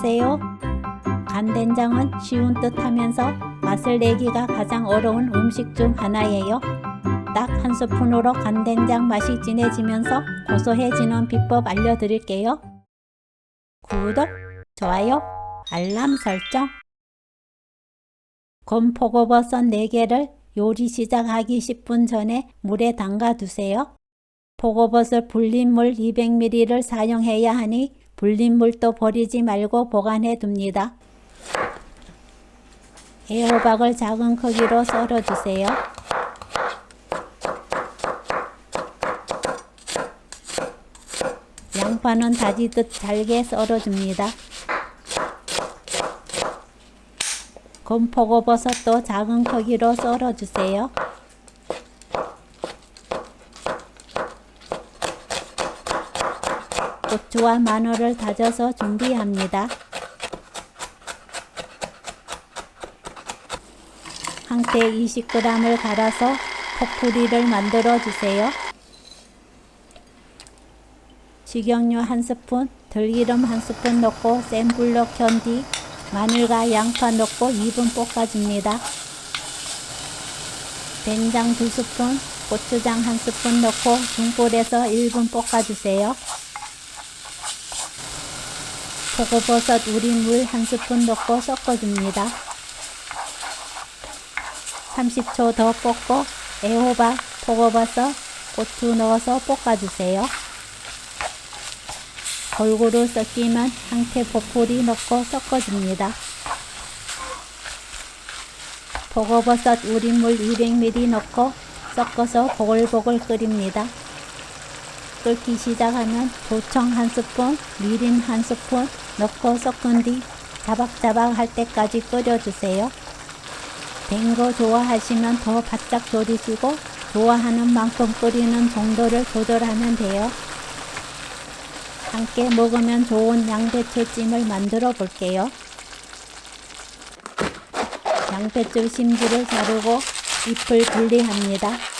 안녕하세요. 간된장은 쉬운 듯 하면서 맛을 내기가 가장 어려운 음식 중 하나예요. 딱 한 스푼으로 간된장 맛이 진해지면서 고소해지는 비법 알려드릴게요. 구독, 좋아요, 알람 설정. 곰포고버섯 4개를 요리 시작하기 10분 전에 물에 담가 두세요. 포고버섯 불린 물 200ml를 사용해야 하니 불린 물도 버리지 말고 보관해 둡니다. 애호박을 작은 크기로 썰어 주세요. 양파는 다지듯 잘게 썰어 줍니다. 건포고버섯도 작은 크기로 썰어 주세요. 고추와 마늘을 다져서 준비합니다. 한때 20g을 갈아서 포프리를 만들어 주세요. 식용유 한 스푼, 들기름 한 스푼 넣고 센 불로 켠 뒤 마늘과 양파 넣고 2분 볶아줍니다. 된장 두 스푼, 고추장 한 스푼 넣고 중불에서 1분 볶아주세요. 표고버섯 우린 물 한 스푼 넣고 섞어줍니다. 30초 더 볶고 애호박, 표고버섯, 고추 넣어서 볶아주세요. 골고루 섞이면 황태 포풀이 넣고 섞어줍니다. 표고버섯 우린 물 200ml 넣고 섞어서 보글보글 끓입니다. 끓기 시작하면 조청 한 스푼, 미림 한 스푼 넣고 섞은 뒤 자박자박 할 때까지 끓여주세요. 된 거 좋아하시면 더 바짝 졸이시고 좋아하는 만큼 끓이는 정도를 조절하면 돼요. 함께 먹으면 좋은 양배추찜을 만들어 볼게요. 양배추 심지를 자르고 잎을 분리합니다.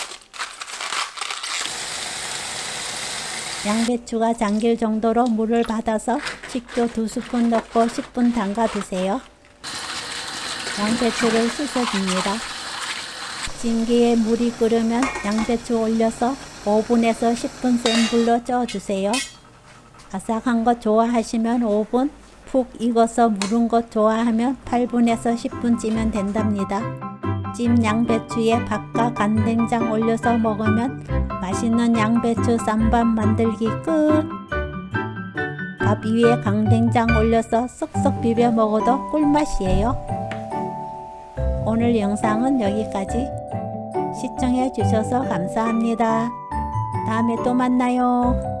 양배추가 잠길 정도로 물을 받아서 식초 2스푼 넣고 10분 담가 두세요. 양배추를 씻어줍니다. 찜기에 물이 끓으면 양배추 올려서 5분에서 10분 센 불로 쪄주세요. 아삭한 것 좋아하시면 5분, 푹 익어서 무른 것 좋아하면 8분에서 10분 찌면 된답니다. 찜 양배추에 밥과 간된장 올려서 먹으면 맛있는 양배추 쌈밥 만들기 끝! 밥 위에 강된장 올려서 쏙쏙 비벼 먹어도 꿀맛이에요. 오늘 영상은 여기까지. 시청해 주셔서 감사합니다. 다음에 또 만나요.